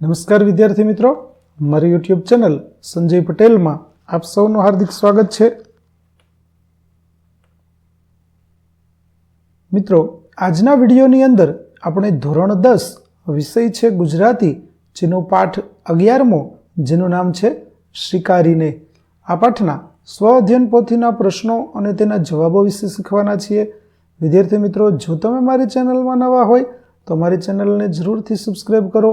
નમસ્કાર વિદ્યાર્થી મિત્રો. મારી યુટ્યુબ ચેનલ સંજય પટેલમાં આપ સૌનું હાર્દિક સ્વાગત છે. મિત્રો, આજના વિડીયોની અંદર આપણે ધોરણ દસ વિષય છે ગુજરાતી, જેનો પાઠ અગિયારમો, જેનું નામ છે શિકારીને. આ પાઠના સ્વ અધ્યયન પોથીના પ્રશ્નો અને તેના જવાબો વિશે શીખવાના છીએ. વિદ્યાર્થી મિત્રો, જો તમે મારી ચેનલમાં નવા હોય તો મારી ચેનલને જરૂરથી સબસ્ક્રાઈબ કરો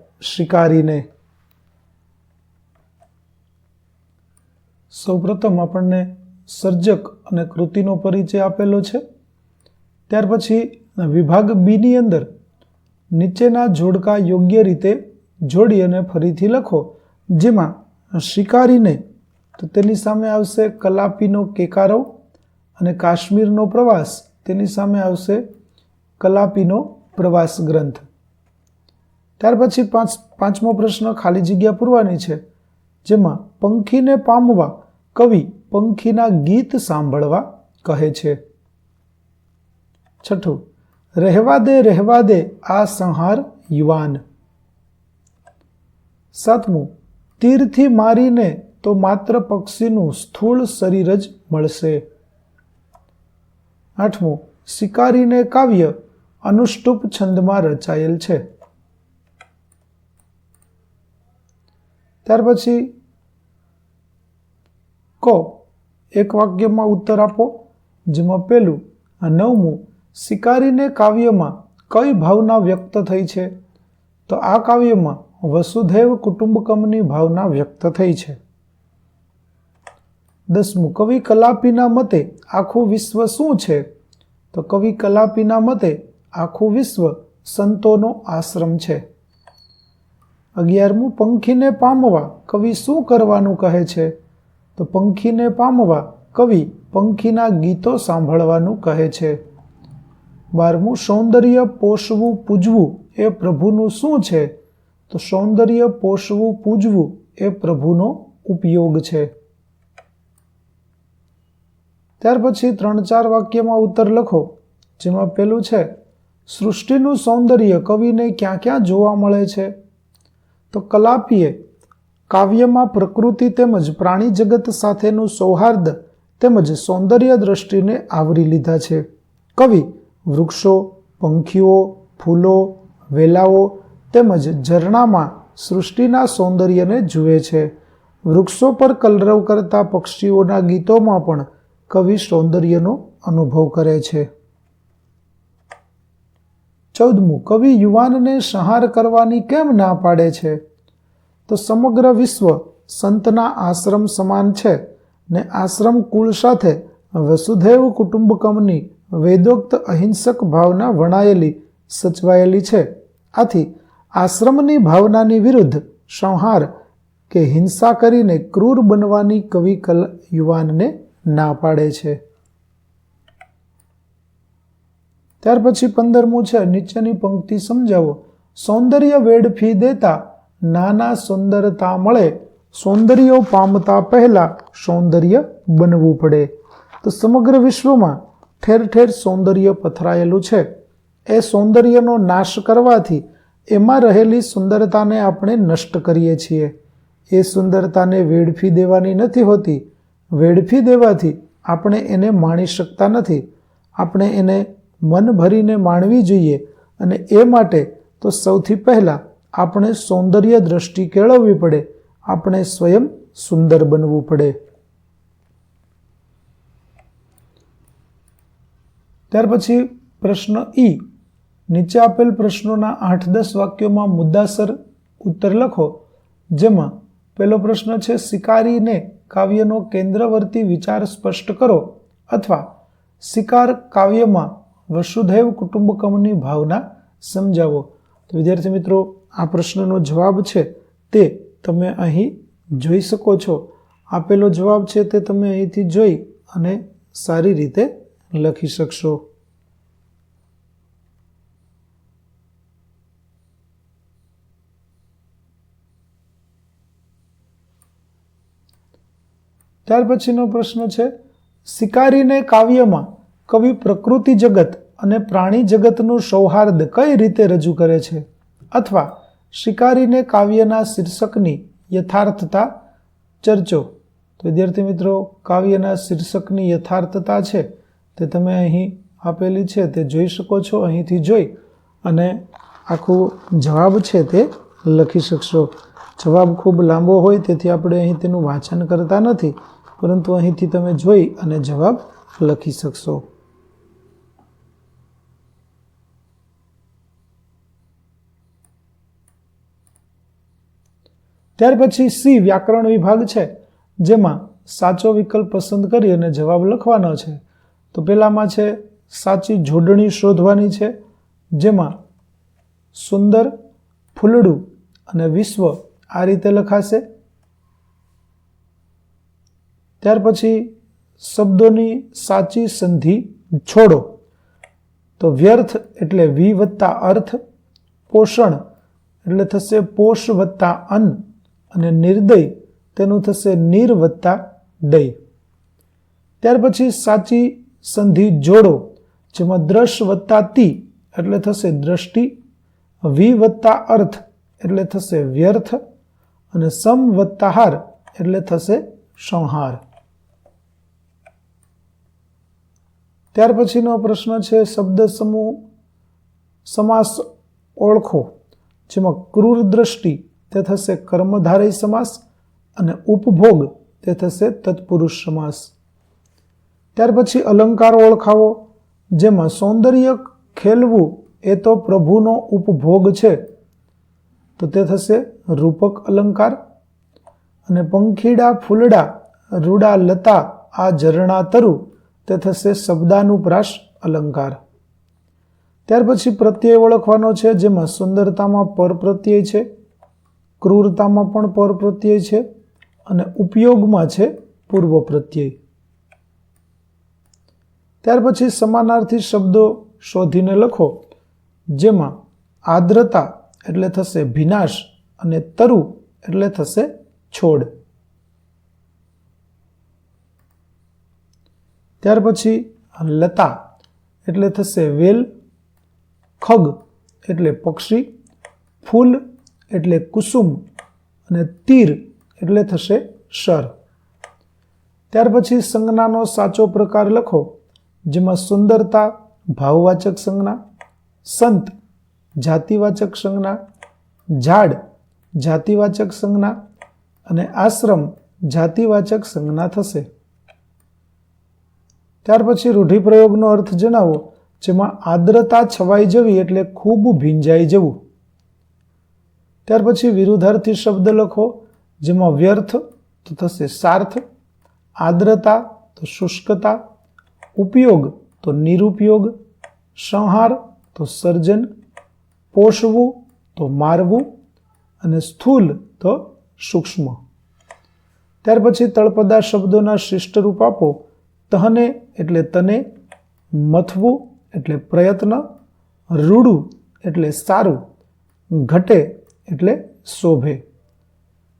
શિકારીને. સૌપ્રથમ આપણને સર્જક અને કૃતિનો પરિચય આપેલો છે. ત્યાર પછી વિભાગ બીની અંદર નીચેના જોડકા યોગ્ય રીતે જોડી અને ફરીથી લખો, જેમાં શિકારીને તો તેની સામે આવશે કલાપીનો કેકારો અને કાશ્મીરનો પ્રવાસ. તેની સામે આવશે કલાપીનો પ્રવાસ ગ્રંથ. ત્યાર પછી પાંચ પાંચમો પ્રશ્ન ખાલી જગ્યા પૂરવાની છે, જેમાં પંખીને પામવા કવિ પંખીના ગીત સાંભળવા કહે છે. છઠ્ઠું, રહેવા દે રહેવા દે આ સંહાર યુવાન. સાતમું, તીરથી મારીને તો માત્ર પક્ષીનું સ્થૂળ શરીર જ મળશે. આઠમું, શિકારીને કાવ્ય અનુષ્ટુપ છંદમાં રચાયેલ છે. ત્યાર પછી ક, એક વાક્યમાં ઉત્તર આપો, જેમાં પેલું આ નવમું, શિકારીને કાવ્યમાં કઈ ભાવના વ્યક્ત થઈ છે? તો આ કાવ્યમાં વસુધૈવ કુટુંબકમની ભાવના વ્યક્ત થઈ છે. દસમું, કવિ કલાપીના મતે આખું વિશ્વ શું છે? તો કવિ કલાપીના મતે આખું વિશ્વ સંતોનો આશ્રમ છે. અગિયારમું, પંખીને પામવા, કવિ શું કરવાનું કહે છે? તો પંખીને પામવા, કવિ પંખીના ગીતો સાંભળવાનું કહે છે. બારમું, સૌંદર્ય પોષવું, પૂજવું એ પ્રભુનું શું છે? તો સૌંદર્ય પોષવું, પૂજવું એ પ્રભુનો ઉપયોગ છે. ત્યાર પછી ત્રણ ચાર વાક્યમાં ઉત્તર લખો, જેમાં પેલું છે, સૃષ્ટિનું સૌંદર્ય કવિને ક્યાં ક્યાં જોવા મળે છે? તો કલાપીએ કાવ્યમાં પ્રકૃતિ તેમજ પ્રાણી જગત સાથેનું સૌહાર્દ તેમજ સૌંદર્ય દ્રષ્ટિને આવરી લીધા છે. કવિ, વૃક્ષો, પંખીઓ, ફૂલો, વેલાઓ તેમજ ઝરણામાં સૃષ્ટિના સૌંદર્યને જુએ છે. વૃક્ષો પર કલરવ કરતા પક્ષીઓના ગીતોમાં પણ કવિ સૌંદર્યનો અનુભવ કરે છે. ચૌદમું, કવિ યુવાનને સંહાર કરવાની કેમ ના પાડે છે? તો સમગ્ર વિશ્વ સંતના આશ્રમ સમાન છે ને આશ્રમ કુળ સાથે વસુધૈવ કુટુંબકમની વેદોક્ત અહિંસક ભાવના વણાયેલી, સચવાયેલી છે. આથી આશ્રમની ભાવનાની વિરુદ્ધ સંહાર કે હિંસા કરીને ક્રૂર બનવાની કવિ કલ યુવાનને ના પાડે છે. ત્યાર પછી પંદરમું છે, નીચેની પંક્તિ સમજાવો. સૌંદર્ય વેડફી દેતા નાના સુંદરતા મળે. સૌંદર્ય પામતા પહેલા સૌંદર્ય બનવું પડે. તો સમગ્ર વિશ્વમાં ઠેર ઠેર સૌંદર્ય પથરાયેલું છે. એ સૌંદર્યનો નાશ કરવાથી એમાં રહેલી સુંદરતાને આપણે નષ્ટ કરીએ છીએ. એ સુંદરતાને વેડફી દેવાની નથી હોતી. વેડફી દેવાથી આપણે એને માણી શકતા નથી. આપણે એને મન ભરીને માણવી જોઈએ અને એ માટે તો સૌથી પહેલાં આપણે સૌંદર્ય દ્રષ્ટિ કેળવવી પડે. આપણે સ્વયં સુંદર બનવું પડે. ત્યાર પછી પ્રશ્ન ઈ નીચે આપેલ પ્રશ્નોના આઠ દસ વાક્યોમાં મુદ્દાસર ઉત્તર લખો. જેમાં પહેલો પ્રશ્ન છે, શિકારીને કાવ્યનો કેન્દ્રવર્તી વિચાર સ્પષ્ટ કરો અથવા શિકાર કાવ્યમાં વસુધૈવ કુટુંબકમની ભાવના સમજાવો. તો વિદ્યાર્થી મિત્રો, આ પ્રશ્નનો જવાબ છે તે તમે અહીં જોઈ શકો છો. આપેલો જવાબ છે તે તમે અહીંથી જોઈ અને સારી રીતે લખી શકશો. ત્યાર પછીનો પ્રશ્ન છે, શિકારીને કાવ્યમાં કવિ પ્રકૃતિ જગત અને પ્રાણી જગતનું સૌહાર્દ કઈ રીતે રજૂ કરે છે? અથવા શિકારીને કાવ્યના શીર્ષકની યથાર્થતા ચર્ચો. તો વિદ્યાર્થી મિત્રો, કાવ્યના શીર્ષકની યથાર્થતા છે તે તમે અહીં આપેલી છે, તે જોઈ શકો છો, અહીંથી જોઈ અને આખું જવાબ છે તે લખી શકશો. જવાબ ખૂબ લાંબો હોય, તેથી આપણે અહીં તેનું વાંચન કરતા નથી, પરંતુ અહીંથી તમે જોઈ અને જવાબ લખી શકશો. ત્યાર પછી સી વ્યાકરણ વિભાગ છે, જેમાં સાચો વિકલ્પ પસંદ કરી અને જવાબ લખવાનો છે. તો પહેલામાં છે, સાચી જોડણી શોધવાની છે, જેમાં સુંદર, ફૂલડું અને વિશ્વ આ રીતે લખાશે. ત્યાર પછી શબ્દોની સાચી સંધિ છોડો. તો વ્યર્થ એટલે વિ વત્તા અર્થ, પોષણ એટલે થશે પોષ વત્તા અન્ન. અને નિર્દય તેનું થશે નિર વત્તા દય ત્યાર પછી સાચી સંધિ જોડો, જેમાં દ્રશ વત્તા તી એટલે થશે દ્રષ્ટિ, વિ વત્તા અર્થ એટલે થશે વ્યર્થ, અને સમ વત્તા હાર એટલે થશે સંહાર. ત્યાર પછીનો પ્રશ્ન છે શબ્દ સમૂહ, સમાસ ઓળખો, જેમાં ક્રૂર દ્રષ્ટિ તે થશે કર્મધારય સમાસ અને ઉપભોગ તે થશે તત્પુરુષ સમાસ. ત્યાર પછી અલંકાર ઓળખાવો, જેમાં સૌંદર્ય ખેલવું એ તો પ્રભુનો ઉપભોગ છે. તો તે થશે રૂપક અલંકાર અને પંખીડા, ફૂલડા, રૂડા, લતા, આ ઝરણા તરુ તે થશે શબ્દાનુપ્રાસ અલંકાર. ત્યાર પછી પ્રત્યય ઓળખવાનો છે, જેમાં સુંદરતામાં પર પ્રત્યય છે. ક્રૂરતામાં પણ પર પ્રત્યય છે અને ઉપયોગમાં છે પૂર્વ પ્રત્યય. ત્યાર પછી સમાનાર્થી શબ્દો શોધીને લખો, જેમાં આર્દ્રતા એટલે થશે ભિનાશ અને તરુ એટલે થશે છોડ. ત્યાર પછી લતા એટલે થશે વેલ, ખગ એટલે પક્ષી, ફૂલ એટલે કુસુમ અને તીર એટલે થશે શર. ત્યાર પછી સંજ્ઞાનો સાચો પ્રકાર લખો, જેમાં સુંદરતા ભાવવાચક સંજ્ઞા, સંત જાતિવાચક સંજ્ઞા, ઝાડ જાતિવાચક સંજ્ઞા અને આશ્રમ જાતિવાચક સંજ્ઞા થશે. ત્યાર પછી રૂઢિપ્રયોગનો અર્થ જણાવો, જેમાં આદ્રતા છવાઈ જવી એટલે ખૂબ ભીંજાઈ જવું. ત્યાર પછી વિરુદ્ધાર્થી શબ્દ લખો, જેમાં વ્યર્થ તો થશે સાર્થ આર્દ્રતા તો શુષ્કતા, ઉપયોગ તો નિરુપયોગ, સંહાર તો સર્જન, પોષવું તો મારવું અને સ્થૂલ તો સૂક્ષ્મ. ત્યાર પછી તળપદા શબ્દોના શિષ્ટ રૂપ આપો, તહને એટલે તને, મથવું એટલે પ્રયત્ન, રૂડું એટલે સારું, ઘટે એટલે શોભે.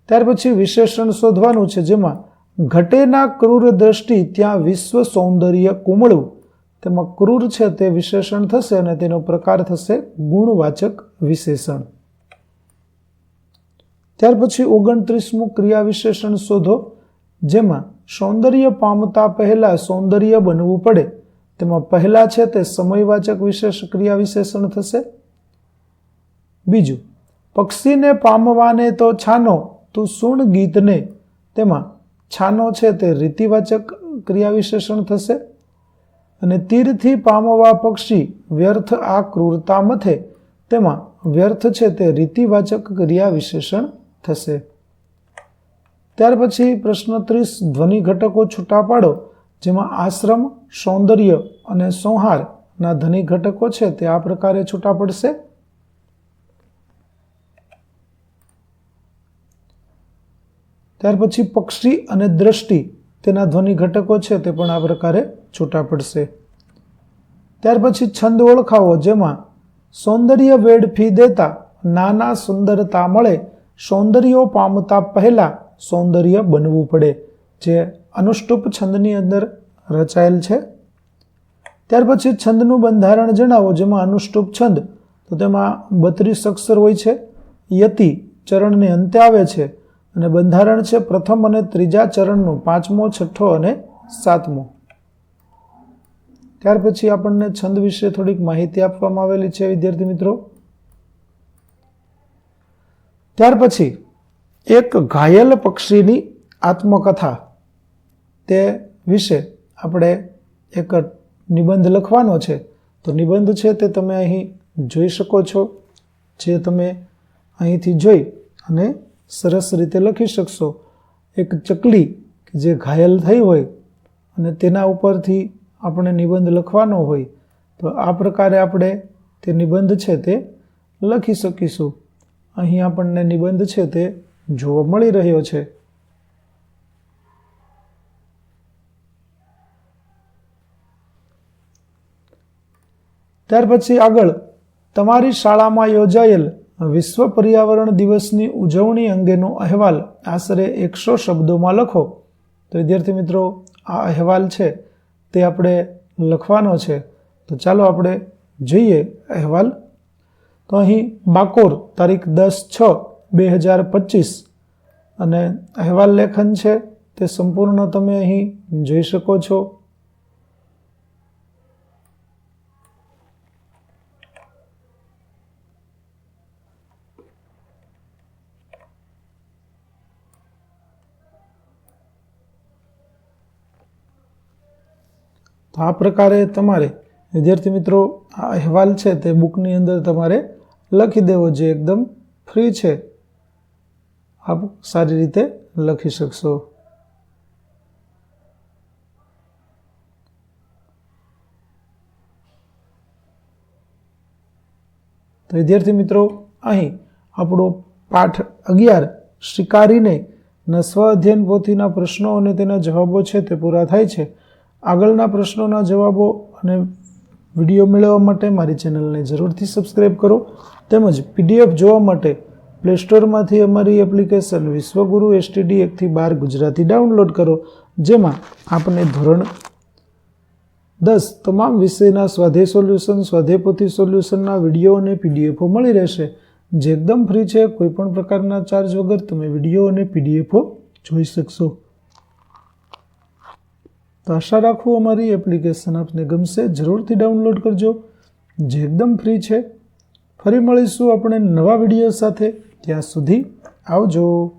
ત્યાર પછી વિશેષણ શોધવાનું છે જેમાં ઘટેના ક્રૂર દ્રષ્ટિ ત્યાં વિશ્વ સૌંદર્ય કુમળું. તેમાં ક્રૂર છે તે વિશેષણ થશે અને તેનો પ્રકાર થશે ગુણવાચક વિશેષણ. ત્યાર પછી ઓગણત્રીસમું ક્રિયા વિશેષણ શોધો, જેમાં સૌંદર્ય પામતા પહેલાં સૌંદર્ય બનવું પડે. તેમાં પહેલાં છે તે સમયવાચક વિશેષ ક્રિયા વિશેષણ થશે. બીજું પક્ષીને પામવાને તો છાનો, તું સુણ ગીતને. તેમાં, છાનો છે તે રીતિવાચક ક્રિયા વિશેષણ થશે. અને તીરથી પામવા પક્ષી વ્યર્થ આ ક્રૂરતા મથે. તેમાં, વ્યર્થ છે તે રીતિવાચક ક્રિયા વિશેષણ થશે. ત્યાર પછી પ્રશ્ન ત્રીસ, ધ્વનિ ઘટકો છૂટા પાડો, જેમાં આશ્રમ, સૌંદર્ય અને સંહારના ધ્વનિ ઘટકો છે તે આ પ્રકારે છૂટા પડશે. ત્યાર પછી પક્ષી અને દ્રષ્ટિ તેના ધ્વનિ ઘટકો છે તે પણ આ પ્રકારે છૂટા પડશે. ત્યાર પછી છંદ ઓળખાવો, જેમાં સૌંદર્ય વેડફી દેતા, નાના સુંદરતા મળે, સૌંદર્યો પામતા પહેલાં સૌંદર્ય બનવું પડે જે અનુષ્ટુપ છંદની અંદર રચાયેલ છે. ત્યાર પછી છંદનું બંધારણ જણાવો, જેમાં અનુષ્ટુપ છંદ, તો તેમાં બત્રીસ અક્ષર હોય છે. યતિ ચરણને અંતે આવે છે. અને બંધારણ છે પ્રથમ અને ત્રીજા ચરણનું, પાંચમો, છઠ્ઠો અને સાતમો. ત્યાર પછી આપણને છંદ વિશે થોડીક માહિતી આપવામાં આવેલી છે, વિદ્યાર્થી મિત્રો. ત્યાર પછી એક ઘાયલ પક્ષીની આત્મકથા તે વિશે આપણે એક નિબંધ લખવાનો છે. તો નિબંધ છે તે તમે અહીં જોઈ શકો છો, જે તમે અહીંથી જોઈ અને સરસ રીતે લખી શકશો. એક ચકલી કે જે ઘાયલ થઈ હોય અને તેના ઉપરથી આપણે નિબંધ લખવાનો હોય, તો આ પ્રકારે આપણે તે નિબંધ છે તે લખી શકીશું. અહીં આપણને નિબંધ છે તે જોવા મળી રહ્યો છે. ત્યાર પછી આગળ તમારી શાળામાં યોજાયેલ વિશ્વ પર્યાવરણ દિવસની ઉજવણી અંગેનો અહેવાલ. આશરે એકસો શબ્દોમાં લખો. તો વિદ્યાર્થી મિત્રો, આ અહેવાલ છે, તે આપણે લખવાનો છે. તો ચાલો આપણે જોઈએ અહેવાલ. તો અહીં બાકોર, તારીખ દસ છ, બે હજાર પચીસ. અને અહેવાલ લેખન છે, તે સંપૂર્ણ તમે અહીં જોઈ શકો છો. તો આ પ્રકારે તમારે, વિદ્યાર્થી મિત્રો, આ અહેવાલ છે તે બુકની અંદર તમારે લખી દેવો જે એકદમ ફ્રી છે. આપ સારી રીતે લખી શકશો. તો વિદ્યાર્થી મિત્રો, અહીં આપણો પાઠ અગિયાર, શિકારીને સ્વ અધ્યયન પોથીના પ્રશ્નો અને તેના જવાબો છે તે પૂરા થાય છે. આગળના પ્રશ્નોના જવાબો અને વીડિયો મેળવવા માટે મારી ચેનલને જરૂરથી સબસ્ક્રાઈબ કરો. તેમજ પીડીએફ જોવા માટે પ્લે સ્ટોરમાંથી અમારી એપ્લિકેશન વિશ્વગુરુ એસટીડી એકથી બાર ગુજરાતી ડાઉનલોડ કરો, જેમાં આપને ધોરણ દસ તમામ વિષયના સ્વાધ્યાય સોલ્યુશન સ્વાધેપોથી સોલ્યુશનના વીડિયો અને પીડીએફો મળી રહેશે. જે એકદમ ફ્રી છે કોઈપણ પ્રકારના ચાર્જ વગર તમે વીડિયો અને પીડીએફો જોઈ શકશો. તો આશા રાખું અમારી એપ્લિકેશન આપને ગમશે જરૂરથી ડાઉનલોડ કરજો. જે એકદમ ફ્રી છે. ફરી મળીશું આપણે નવા વીડિયો સાથે. ત્યાં સુધી આવજો.